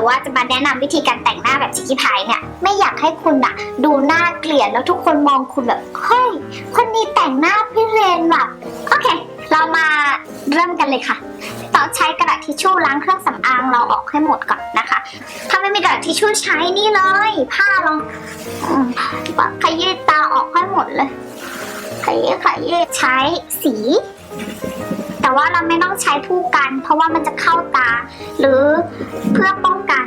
หรือว่าจะมาแนะนำวิธีการแต่งหน้าแบบชิคกี้พายเนี่ยไม่อยากให้คุณอะดูหน่าเกลียดแล้วทุกคนมองคุณแบบเฮ้ยคนนี้แต่งหน้าพี่เรนแบบโอเค เรามาเริ่มกันเลยค่ะต่องใช้กระดาษทิชชู่ล้างเครื่องสำอางเราออกให้หมดก่อนนะคะ ถ้าไม่มีกระดาษทิชชู่ใช้นี่เลย ผ้าลองอขยี้ตาออกให้หมดเลยขยี้ขยี้ใช้สี แต่ว่าเราไม่ ใช้ผู้กัน เพราะว่ามันจะเข้าตา หรือเพื่อป้องกัน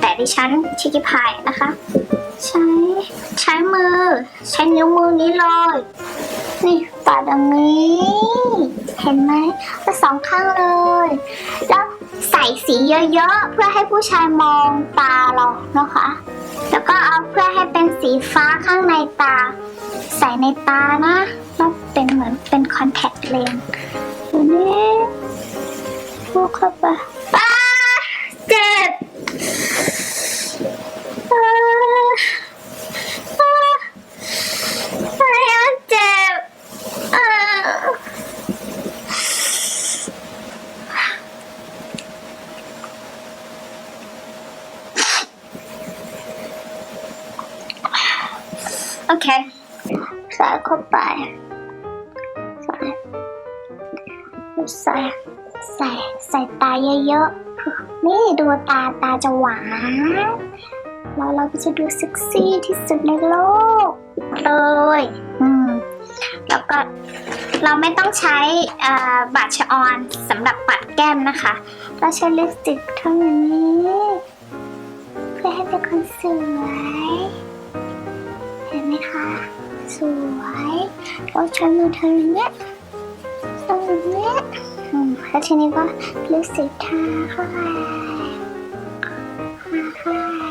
แต่ดิฉันชิคกี้พายนะคะ ใช้ใช้มือ ใช้นิ้วมือนี้เลยนี่ปาดอย่างนี้ เห็นไหมก็สองข้างเลย แล้วใส่สีเยอะๆ เพื่อให้ผู้ชายมองตาเรานะคะ แล้วก็เอาเพื่อให้เป็นสีฟ้าข้างในตา ใส่ในตานะแล้วเป็นเหมือนเป็นคอนแทคเลนส์ โอเคใส่เข้าไปใส่ใส่ใส่ใส่ตาเยอะๆ นี่ดูตาตาจะหวานแล้วเราก็จะดูเซ็กซี่ที่สุดในโลกเลยอืมแล้วก็เราไม่ต้องใช้อ่าบัตรชะออนสำหรับปัดแก้มนะคะ เราใช้ลิปสติกเท่านี้ เพื่อให้เป็นคนสวย วยเราใช้มือเธออย่างเงี้ยตรงอย่างเงี้ยแล้วทีนี้ก็ลิปสติกทาเข้าไปทาเข้าไป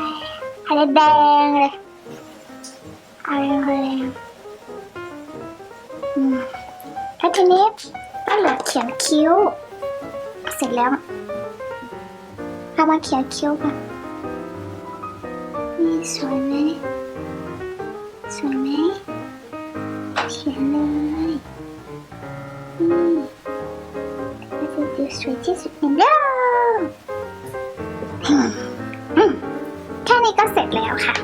ให้ได้แดงเลยอาแรงๆอืมแล้วทีนี้ก็เหลือเขียนคิ้ว เสร็จแล้วเรามาเขียนคิ้วกันนี่สวยไหมสวยไหม เขียนเลยอืมนี่คือวิวสวยที่สุดในโลกแค่นี้ก็เสร็จแล้วค่ะ